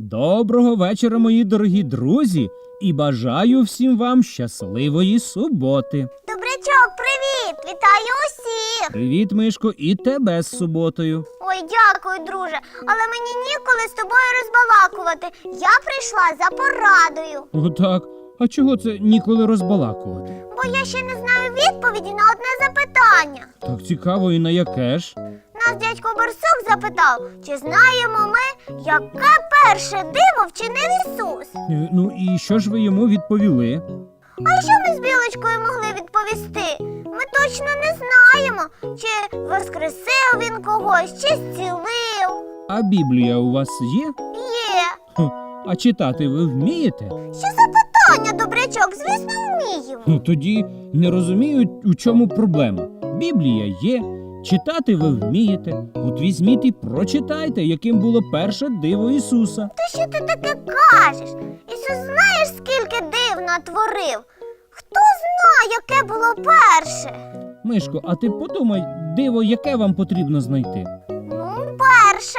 Доброго вечора, мої дорогі друзі, і бажаю всім вам щасливої суботи. Добрячок, привіт! Вітаю усіх! Привіт, Мишко, і тебе з суботою. Ой, дякую, друже. Але мені ніколи з тобою розбалакувати. Я прийшла за порадою, Отак. А чого це ніколи розбалакувати? бо я ще не знаю відповіді на одне запитання. Так цікаво і на яке ж? Нас дядько Барсук запитав, чи знаємо ми, яке перше диво вчинив Ісус? Е, Ну і що ж ви йому відповіли? А що ми з білочкою могли відповісти? Ми точно не знаємо, чи воскресив він когось, чи зцілив. А Біблія у вас є? Є. Хм, А читати ви вмієте? Що за питання, добрячок? Звісно, вміємо. Ну, Тоді не розумію, у чому проблема. Біблія є, читати ви вмієте. От візьміть і прочитайте, яким було перше диво Ісуса. Та що ти таке кажеш? Ісус знаєш, скільки див натворив? Хто знає, яке було перше? Мишко, а ти подумай, диво, яке вам потрібно знайти. Ну, перше.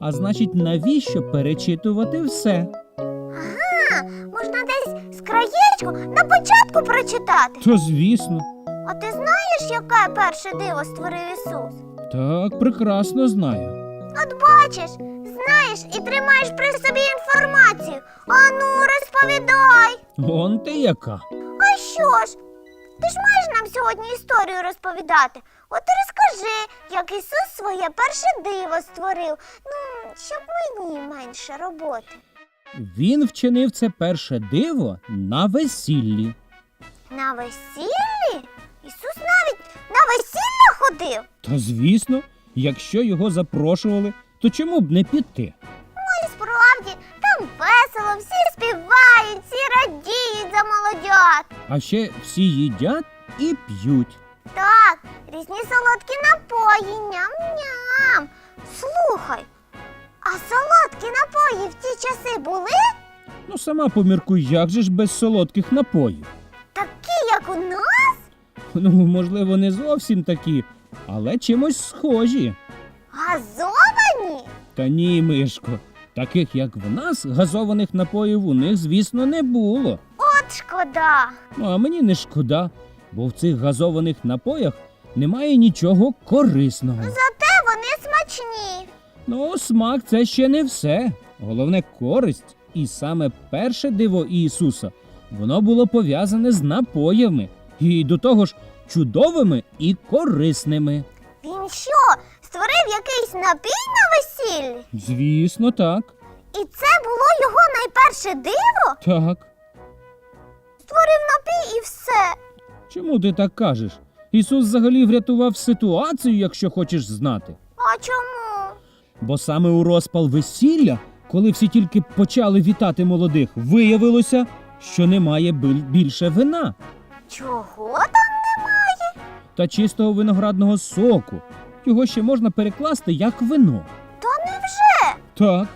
А значить, навіщо перечитувати все? Ага, можна десь з краєчку на початку прочитати. То звісно. А ти знаєш, яке перше диво створив Ісус? Так, прекрасно знаю. От бачиш, знаєш і тримаєш при собі інформацію. Ану, розповідай. Он ти яка. А що ж? Ти ж маєш нам сьогодні історію розповідати. От і розкажи, як Ісус своє перше диво створив. Ну, щоб мені менше роботи. Він вчинив це перше диво на весіллі. На весіллі? Ісус навіть на весілля ходив. Та звісно, якщо його запрошували, то чому б не піти? Ну і справді, там весело, всі співають, всі радіють за молодят. А ще всі їдять і п'ють. Так, різні солодкі напої, ням-ням. Слухай, а солодкі напої в ті часи були Ну сама поміркуй, як же ж без солодких напоїв. такі, як у нас? Ну, можливо, не зовсім такі, але чимось схожі. Газовані? Та ні, Мишко, таких як в нас, газованих напоїв у них, звісно, не було. От шкода. Ну, а мені не шкода, бо в цих газованих напоях немає нічого корисного. Зате вони смачні. Ну, смак це ще не все. Головне користь. І саме перше диво Ісуса воно було пов'язане з напоями, і до того ж чудовими і корисними. Він що, створив якийсь напій на весіллі? Звісно, так. І це було його найперше диво? Так. Створив напій і все. Чому ти так кажеш? Ісус взагалі врятував ситуацію, якщо хочеш знати. А чому? Бо саме у розпал весілля, коли всі тільки почали вітати молодих, виявилося, що немає біль- більше вина Чого там немає? та чистого виноградного соку. Його ще можна перекласти як вино. То невже? Так,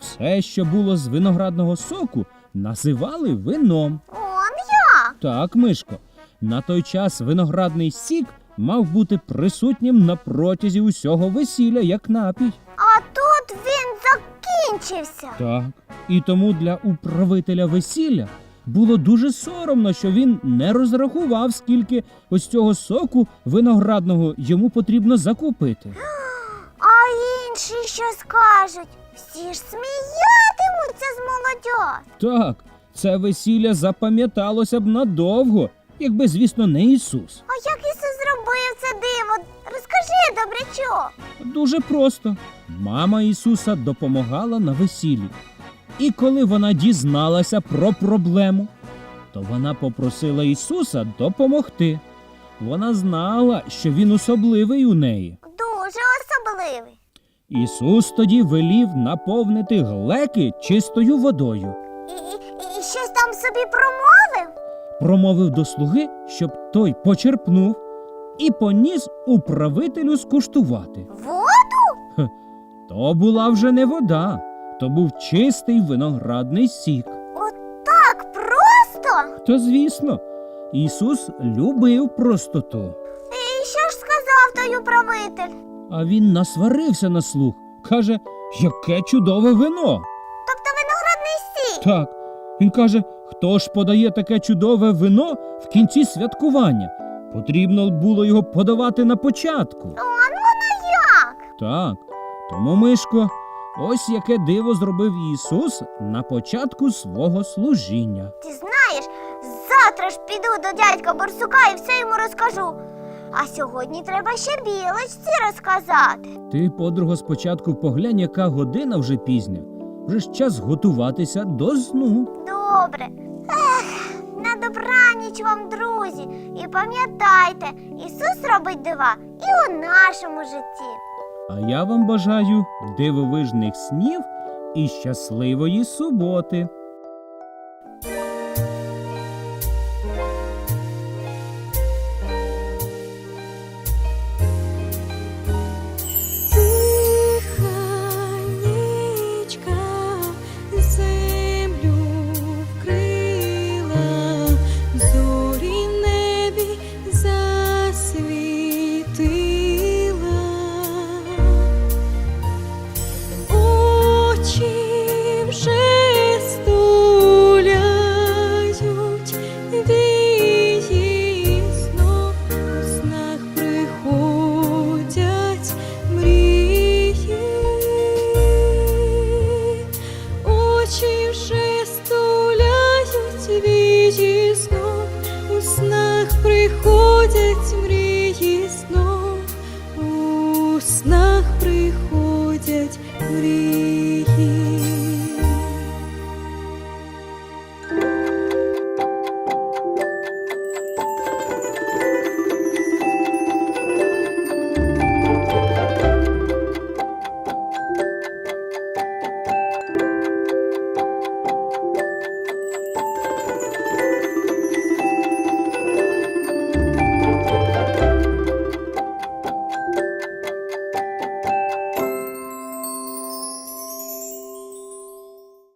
все, що було з виноградного соку, називали вином. Он як? Так, Мишко, на той час виноградний сік мав бути присутнім на протязі усього весілля як напій. А тут він закінчився. Так. І тому для управителя весілля було дуже соромно, що він не розрахував, скільки ось цього соку виноградного йому потрібно закупити. А інші що скажуть? Всі ж сміятимуться з молодят. Так, це весілля запам'яталося б надовго, якби, звісно, не Ісус. А як Ісус зробив це диво? Розкажи, добрячок. Дуже просто. Мама Ісуса допомагала на весіллі. І коли вона дізналася про проблему, то вона попросила Ісуса допомогти. Вона знала, що він особливий у неї. Дуже особливий. Ісус тоді велів наповнити глеки чистою водою, І, і, і щось там собі промовив? промовив до слуги, щоб той почерпнув, і поніс управителю скуштувати. Воду? То була вже не вода, то був чистий виноградний сік. Отак просто? Та звісно, Ісус любив простоту, І що ж сказав той управитель? а він насварився на слух. Каже, яке чудове вино. Тобто виноградний сік. Так. Він каже: хто ж подає таке чудове вино в кінці святкування? Потрібно було його подавати на початку. О, ну воно як? Так. Тому, Мишко, ось яке диво зробив Ісус на початку свого служіння. Ти знаєш, завтра ж піду до дядька Борсука і все йому розкажу. А сьогодні треба ще білочці розказати. Ти, подруга, спочатку поглянь, яка година вже пізня. Вже ж час готуватися до сну. Добре. Ех, на добраніч вам, друзі. І пам'ятайте, Ісус робить дива і у нашому житті. А я вам бажаю дивовижних снів і щасливої суботи.